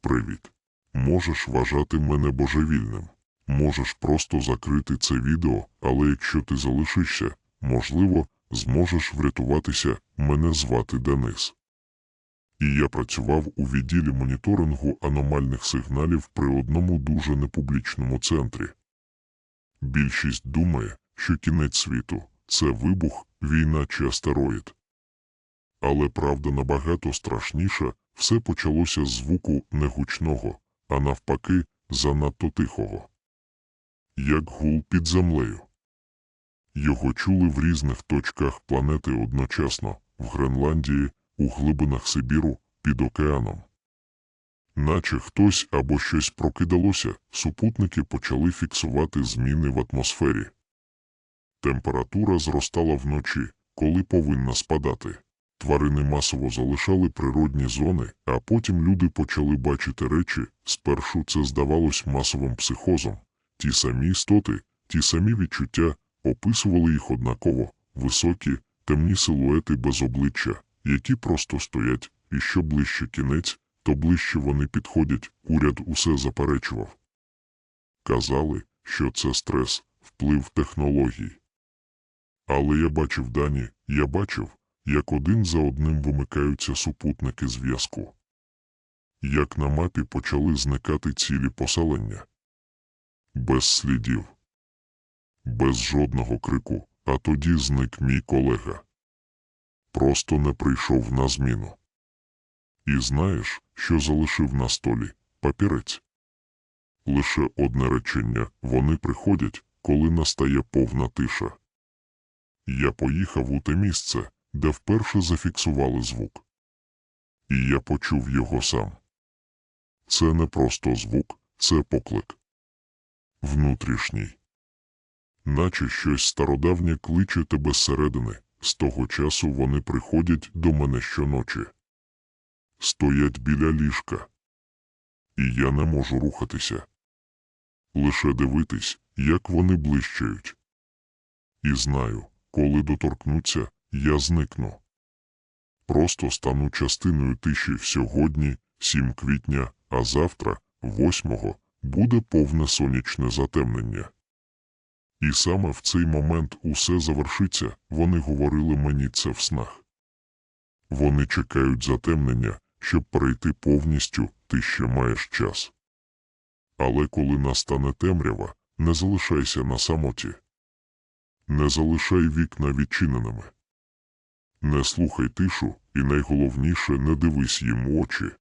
Привіт. Можеш вважати мене божевільним. Можеш просто закрити це відео, але якщо ти залишишся, можливо, зможеш врятуватися. Мене звати Денис. І я працював у відділі моніторингу аномальних сигналів при одному дуже непублічному центрі. Більшість думає, що кінець світу це вибух, війна чи астероїд. Але правда набагато страшніша, все почалося з звуку не гучного, а навпаки, занадто тихого. Як гул під землею. Його чули в різних точках планети одночасно, в Гренландії, у глибинах Сибіру, під океаном. Наче хтось або щось прокидалося, супутники почали фіксувати зміни в атмосфері. Температура зростала вночі, коли повинна спадати. Тварини масово залишали природні зони, а потім люди почали бачити речі, спершу це здавалось масовим психозом. Ті самі істоти, ті самі відчуття, описували їх однаково, високі, темні силуети без обличчя, які просто стоять, і що ближче кінець, то ближче вони підходять, уряд усе заперечував. Казали, що це стрес, вплив технологій. Але я бачив дані, я бачив, як один за одним вимикаються супутники зв'язку. Як на мапі почали зникати цілі поселення. Без слідів. Без жодного крику, а тоді зник мій колега. Просто не прийшов на зміну. І знаєш, що залишив на столі папірець? Лише одне речення вони приходять, коли настає повна тиша. Я поїхав у те місце, де вперше зафіксували звук. І я почув його сам. Це не просто звук, це поклик. Внутрішній. Наче щось стародавнє кличе тебе зсередини, з того часу вони приходять до мене щоночі. Стоять біля ліжка. І я не можу рухатися. Лише дивитись, як вони блищають. І знаю, коли доторкнуться, я зникну. Просто стану частиною тиші сьогодні, 7 квітня, а завтра, 8, буде повне сонячне затемнення. І саме в цей момент усе завершиться, вони говорили мені це в снах. Вони чекають затемнення, щоб перейти повністю, ти ще маєш час. Але коли настане темрява, не залишайся на самоті. Не залишай вікна відчиненими. Не слухай тишу, і найголовніше не дивись їм очі.